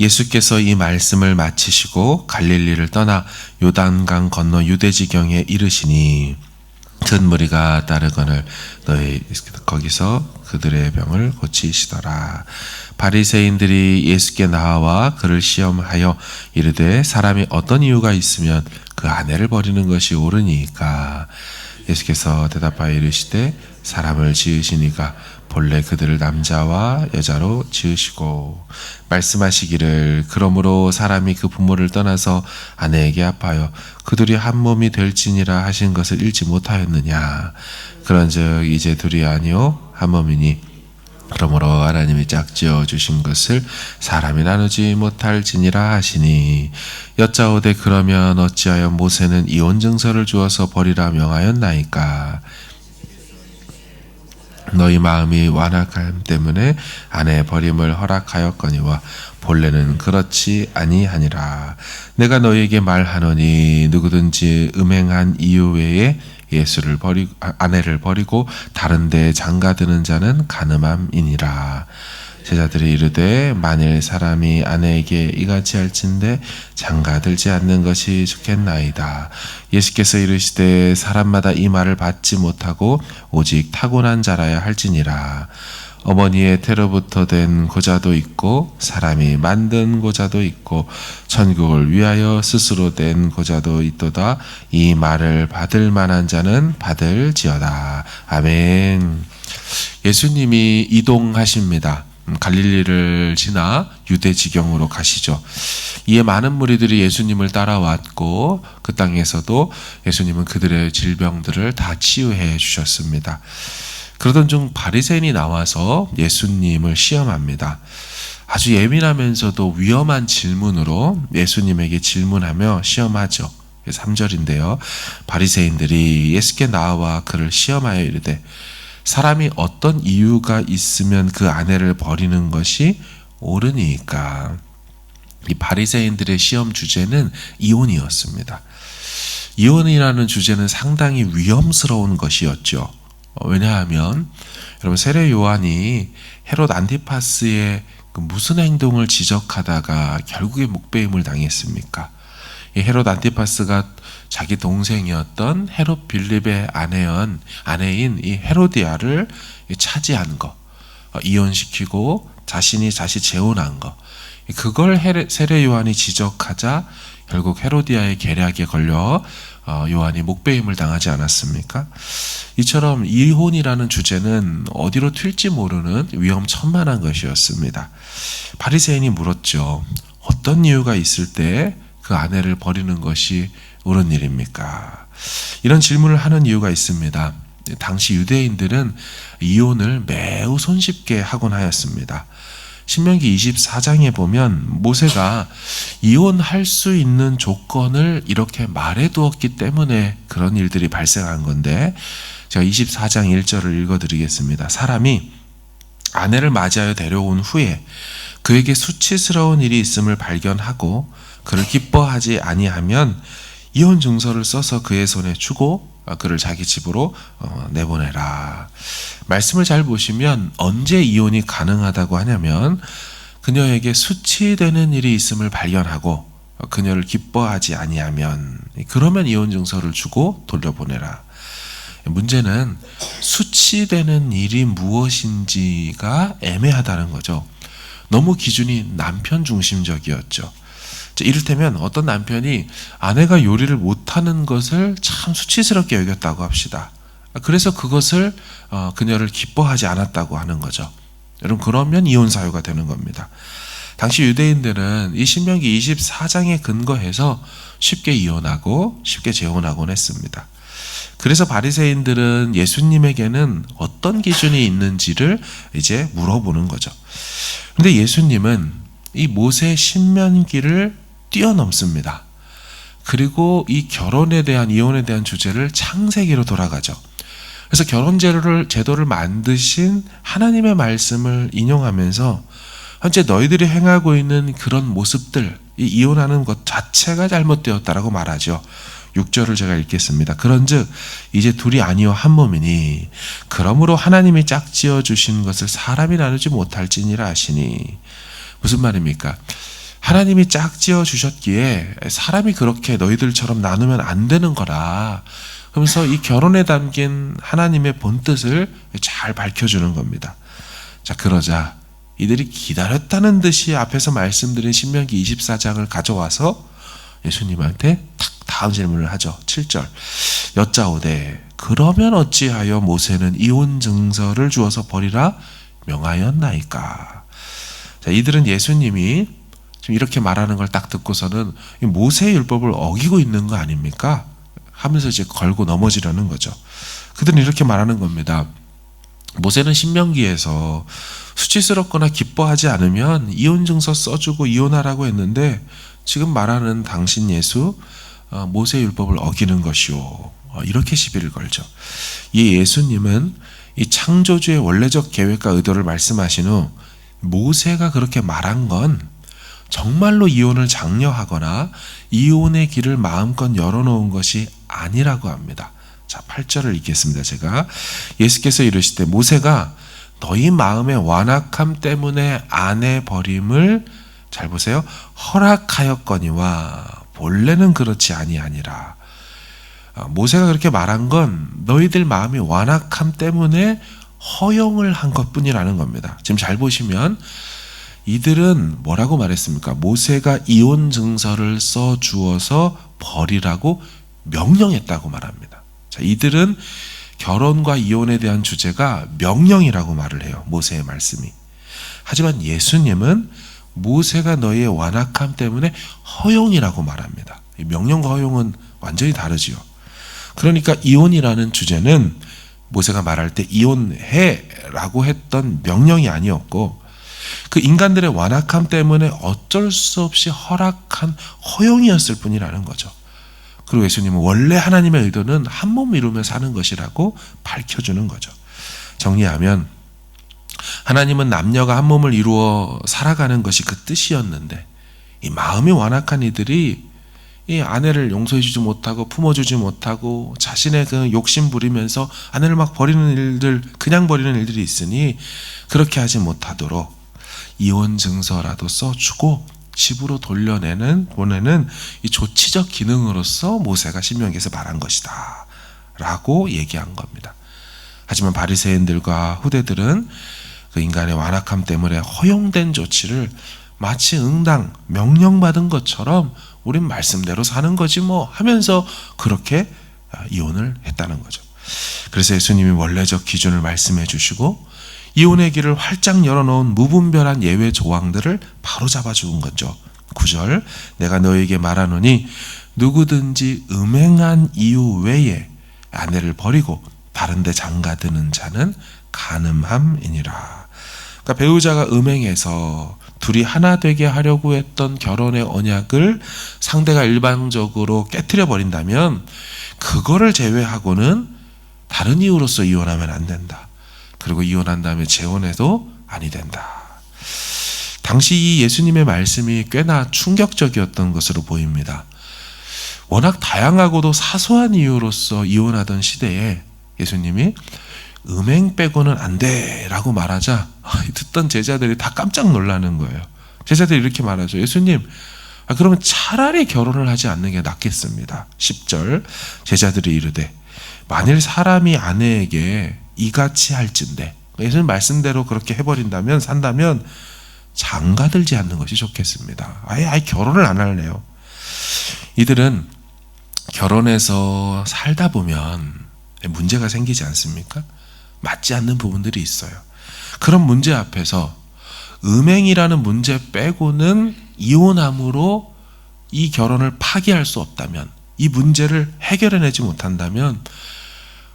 예수께서 이 말씀을 마치시고 갈릴리를 떠나 요단강 건너 유대 지경에 이르시니 큰 무리가 따르거늘 너희 거기서 그들의 병을 고치시더라. 바리새인들이 예수께 나와 그를 시험하여 이르되 사람이 어떤 이유가 있으면 그 아내를 버리는 것이 옳으니까 예수께서 대답하여 이르시되 사람을 지으시니가 본래 그들을 남자와 여자로 지으시고 말씀하시기를 그러므로 사람이 그 부모를 떠나서 아내에게 아파요 그들이 한 몸이 될지니라 하신 것을 읽지 못하였느냐. 그런즉 이제 둘이 아니요 한 몸이니 그러므로 하나님이 짝지어 주신 것을 사람이 나누지 못할지니라 하시니 여짜오되 그러면 어찌하여 모세는 이혼 증서를 주어서 버리라 명하였나이까 너희 마음이 완악함 때문에 아내 버림을 허락하였거니와 본래는 그렇지 아니하니라. 내가 너희에게 말하노니 누구든지 음행한 이유 외에 예수를 버리 아내를 버리고 다른데 장가드는 자는 가늠함이니라. 제자들이 이르되 만일 사람이 아내에게 이같이 할진대 장가들지 않는 것이 좋겠나이다. 예수께서 이르시되 사람마다 이 말을 받지 못하고 오직 타고난 자라야 할지니라. 어머니의 태로부터 된 고자도 있고 사람이 만든 고자도 있고 천국을 위하여 스스로 된 고자도 있도다. 이 말을 받을 만한 자는 받을지어다. 아멘. 예수님이 이동하십니다. 음, 갈릴리를 지나 유대 지경으로 가시죠. 이에 많은 무리들이 예수님을 따라왔고 그 땅에서도 예수님은 그들의 질병들을 다 치유해 주셨습니다. 그러던 중 바리새인이 나와서 예수님을 시험합니다. 아주 예민하면서도 위험한 질문으로 예수님에게 질문하며 시험하죠. 3절인데요. 바리새인들이 예수께 나와 그를 시험하여 이르되 사람이 어떤 이유가 있으면 그 아내를 버리는 것이 옳으니까. 이 바리새인들의 시험 주제는 이혼이었습니다. 이혼이라는 주제는 상당히 위험스러운 것이었죠. 어, 왜냐하면 여러분 세례 요한이 헤롯 안티파스의 그 무슨 행동을 지적하다가 결국에 목배임을 당했습니까? 이 헤롯 안티파스가 자기 동생이었던 헤롯 빌립의 아내인 아내인 이 헤로디아를 차지한 거, 어, 이혼시키고 자신이 다시 재혼한 거, 그걸 세례 요한이 지적하자 결국 헤로디아의 계략에 걸려 어, 요한이 목배임을 당하지 않았습니까? 이처럼 이혼이라는 주제는 어디로 튈지 모르는 위험천만한 것이었습니다. 바리새인이 물었죠. 어떤 이유가 있을 때 그 아내를 버리는 것이 옳은 일입니까? 이런 질문을 하는 이유가 있습니다. 당시 유대인들은 이혼을 매우 손쉽게 하곤 하였습니다. 신명기 24장에 보면 모세가 이혼할 수 있는 조건을 이렇게 말해 두었기 때문에 그런 일들이 발생한 건데 제가 24장 1절을 읽어 드리겠습니다. 사람이 아내를 맞이하여 데려온 후에 그에게 수치스러운 일이 있음을 발견하고 그를 기뻐하지 아니하면 이혼 증서를 써서 그의 손에 주고 어, 그를 자기 집으로 어, 내보내라. 말씀을 잘 보시면 언제 이혼이 가능하다고 하냐면 그녀에게 수치되는 일이 있음을 발견하고 어, 그녀를 기뻐하지 아니하면 그러면 이혼 증서를 주고 돌려보내라. 문제는 수치되는 일이 무엇인지가 애매하다는 거죠. 너무 기준이 남편 중심적이었죠. 이를테면 어떤 남편이 아내가 요리를 못하는 것을 참 수치스럽게 여겼다고 합시다. 그래서 그것을 어, 그녀를 기뻐하지 않았다고 하는 거죠. 여러분 그러면 이혼 사유가 되는 겁니다. 당시 유대인들은 이 신명기 24장에 근거해서 쉽게 이혼하고 쉽게 재혼하곤 했습니다. 그래서 바리새인들은 예수님에게는 어떤 기준이 있는지를 이제 물어보는 거죠. 근데 예수님은 이 모세 신명기를 뛰어넘습니다. 그리고 이 결혼에 대한 이혼에 대한 주제를 창세기로 돌아가죠. 그래서 결혼 제도를 제도를 만드신 하나님의 말씀을 인용하면서 현재 너희들이 행하고 있는 그런 모습들, 이 이혼하는 것 자체가 잘못되었다라고 말하죠. 6절을 제가 읽겠습니다. 그런즉 이제 둘이 아니요 한 몸이니 그러므로 하나님이 짝지어 주신 것을 사람이 나누지 못할지니라 하시니 무슨 말입니까? 하나님이 짝지어 주셨기에 사람이 그렇게 너희들처럼 나누면 안 되는 거라. 그러면서 이 결혼에 담긴 하나님의 본뜻을 잘 밝혀주는 겁니다. 자, 그러자 이들이 기다렸다는 듯이 앞에서 말씀드린 신명기 24장을 가져와서 예수님한테 탁 다음 질문을 하죠. 7절. 여짜오되 그러면 어찌하여 모세는 이혼 증서를 주어서 버리라 명하였나이까. 자, 이들은 예수님이 지금 이렇게 말하는 걸 딱 듣고서는 모세의 율법을 어기고 있는 거 아닙니까? 하면서 이제 걸고 넘어지려는 거죠. 그들은 이렇게 말하는 겁니다. 모세는 신명기에서 수치스럽거나 기뻐하지 않으면 이혼 증서 써주고 이혼하라고 했는데 지금 말하는 당신 예수 어, 모세 율법을 어기는 것이오. 어, 이렇게 시비를 걸죠. 이 예수님은 이 창조주의 원래적 계획과 의도를 말씀하신 후 모세가 그렇게 말한 건 정말로 이혼을 장려하거나 이혼의 길을 마음껏 열어놓은 것이 아니라고 합니다. 자, 8절을 읽겠습니다. 제가 예수께서 이르시되 모세가 너희 마음의 완악함 때문에 아내 버림을 잘 보세요. 허락하였거니와 본래는 그렇지 아니하니라. 아, 모세가 그렇게 말한 건 너희들 마음이 완악함 때문에 허용을 한 것뿐이라는 겁니다. 지금 잘 보시면 이들은 뭐라고 말했습니까? 모세가 이혼 증서를 써 주어서 버리라고 명령했다고 말합니다. 자, 이들은 결혼과 이혼에 대한 주제가 명령이라고 말을 해요. 모세의 말씀이. 하지만 예수님은 모세가 너희의 완악함 때문에 허용이라고 말합니다. 명령과 허용은 완전히 다르지요. 그러니까 이혼이라는 주제는 모세가 말할 때 이혼해라고 했던 명령이 아니었고 그 인간들의 완악함 때문에 어쩔 수 없이 허락한 허용이었을 뿐이라는 거죠. 그리고 예수님은 원래 하나님의 의도는 한 몸 이루며 사는 것이라고 밝혀주는 거죠. 정리하면 하나님은 남녀가 한 몸을 이루어 살아가는 것이 그 뜻이었는데 이 마음이 완악한 이들이 이 아내를 용서해주지 못하고 품어주지 못하고 자신의 그 욕심 부리면서 아내를 막 버리는 일들 그냥 버리는 일들이 있으니 그렇게 하지 못하도록 이혼 증서라도 써주고 집으로 돌려내는 보내는 이 조치적 기능으로서 모세가 신명기에서 말한 것이다. 라고 얘기한 겁니다. 하지만 바리새인들과 후대들은 그 인간의 완악함 때문에 허용된 조치를 마치 응당 명령받은 것처럼 우린 말씀대로 사는 거지 뭐 하면서 그렇게 이혼을 했다는 거죠. 그래서 예수님이 원래적 기준을 말씀해 주시고 이혼의 길을 활짝 열어놓은 무분별한 예외 조항들을 바로 잡아 죽은 거죠. 9절 내가 너에게 말하노니 누구든지 음행한 이유 외에 아내를 버리고 다른 데 장가드는 자는 가늠함이니라. 그러니까 배우자가 음행해서 둘이 하나 되게 하려고 했던 결혼의 언약을 상대가 일방적으로 깨뜨려 버린다면 그거를 제외하고는 다른 이유로서 이혼하면 안 된다. 그리고 이혼한 다음에 재혼해도 아니 된다. 당시 이 예수님의 말씀이 꽤나 충격적이었던 것으로 보입니다. 워낙 다양하고도 사소한 이유로서 이혼하던 시대에 예수님이 음행 빼고는 안 돼 라고 말하자 듣던 제자들이 다 깜짝 놀라는 거예요. 제자들이 이렇게 말하죠. 예수님, 아, 그러면 차라리 결혼을 하지 않는 게 낫겠습니다. 10절 제자들이 이르되 만일 사람이 아내에게 이같이 할진데 예수님 말씀대로 그렇게 해버린다면 산다면 장가들지 않는 것이 좋겠습니다. 아예 아예 결혼을 안 할래요. 이들은 결혼해서 살다 보면 문제가 생기지 않습니까? 맞지 않는 부분들이 있어요. 그런 문제 앞에서 음행이라는 문제 빼고는 이혼함으로 이 결혼을 파기할 수 없다면 이 문제를 해결해내지 못한다면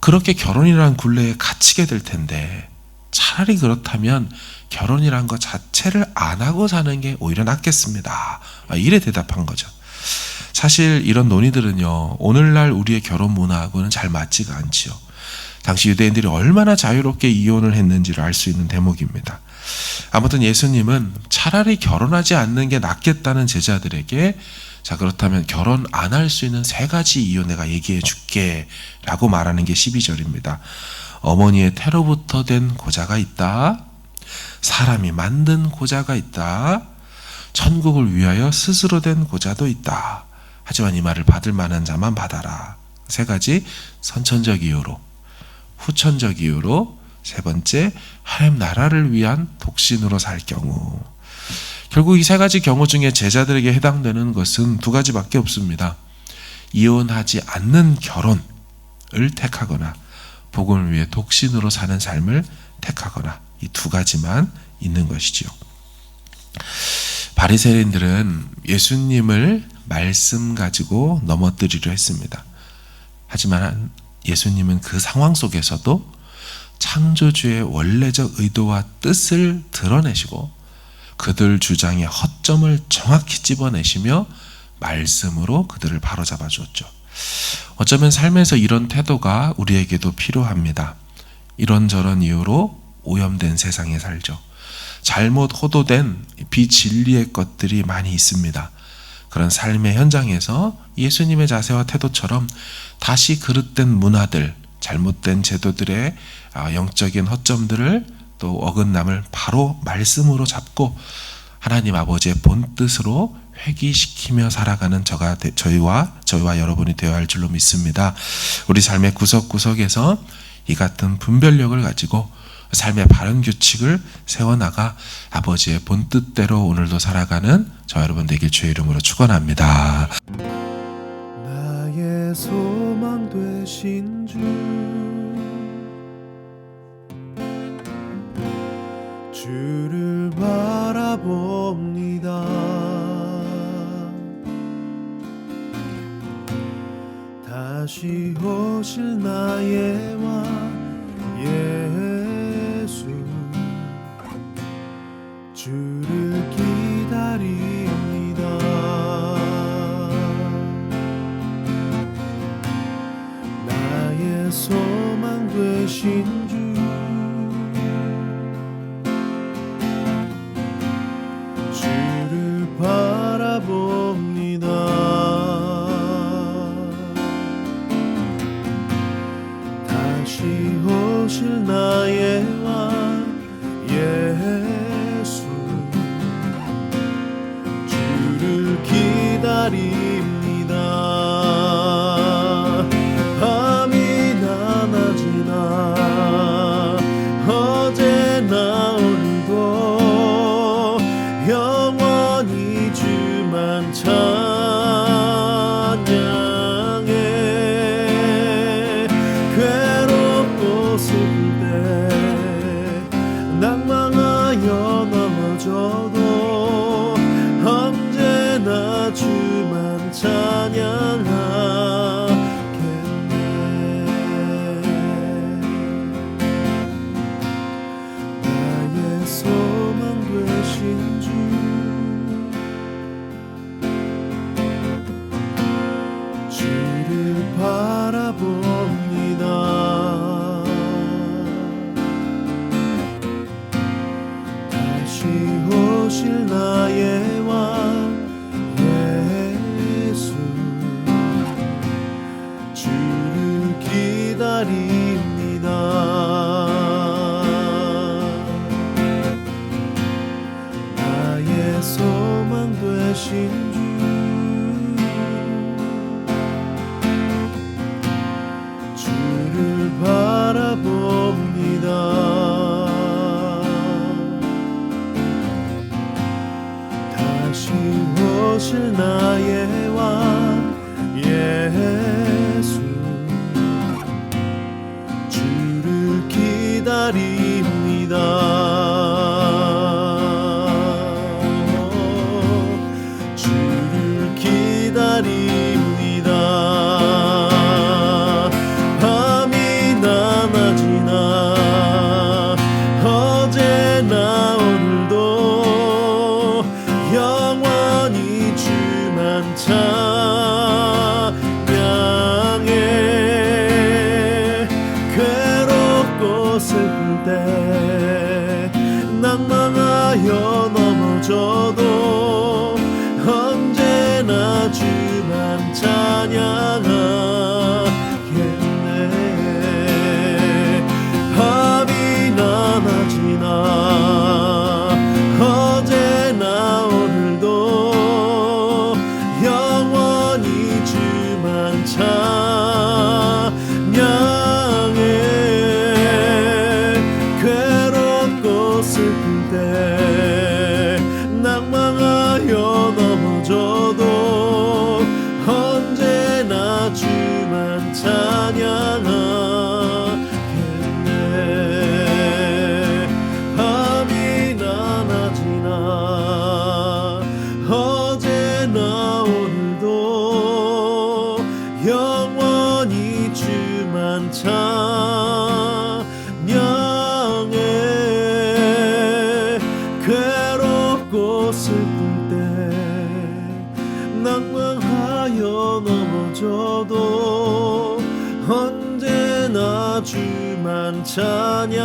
그렇게 결혼이라는 굴레에 갇히게 될 텐데 차라리 그렇다면 결혼이란 것 자체를 안 하고 사는 게 오히려 낫겠습니다. 아, 이래 대답한 거죠. 사실 이런 논의들은요, 오늘날 우리의 결혼 문화하고는 잘 맞지가 않지요. 당시 유대인들이 얼마나 자유롭게 이혼을 했는지를 알 수 있는 대목입니다. 아무튼 예수님은 차라리 결혼하지 않는 게 낫겠다는 제자들에게 자, 그렇다면 결혼 안 할 수 있는 세 가지 이유 내가 얘기해 줄게. 라고 말하는 게 12절입니다. 어머니의 태로부터 된 고자가 있다. 사람이 만든 고자가 있다. 천국을 위하여 스스로 된 고자도 있다. 하지만 이 말을 받을 만한 자만 받아라. 세 가지 선천적 이유로, 후천적 이유로, 세 번째 하나님 나라를 위한 독신으로 살 경우. 결국 이 세 가지 경우 중에 제자들에게 해당되는 것은 두 가지밖에 없습니다. 이혼하지 않는 결혼을 택하거나 복음을 위해 독신으로 사는 삶을 택하거나 이 두 가지만 있는 것이지요. 바리새인들은 예수님을 말씀 가지고 넘어뜨리려 했습니다. 하지만 예수님은 그 상황 속에서도 창조주의 원래적 의도와 뜻을 드러내시고 그들 주장의 허점을 정확히 집어내시며 말씀으로 그들을 바로잡아 주었죠. 어쩌면 삶에서 이런 태도가 우리에게도 필요합니다. 이런저런 이유로 오염된 세상에 살죠. 잘못 호도된 비진리의 것들이 많이 있습니다. 그런 삶의 현장에서 예수님의 자세와 태도처럼 다시 그릇된 문화들, 잘못된 제도들의 아, 영적인 허점들을 또 어긋남을 바로 말씀으로 잡고 하나님 아버지의 본 뜻으로 회귀시키며 살아가는 저가 되- 저희와 저희와 여러분이 되어야 할 줄로 믿습니다. 우리 삶의 구석구석에서 이 같은 분별력을 가지고 삶의 바른 규칙을 세워나가 아버지의 본 뜻대로 오늘도 살아가는 저 여러분 되길 주의 이름으로 축원합니다. 나의 소망 되신 주 주를 바라봅니다. 다시 오실 나의 소 기 찬양 주만 찬양하겠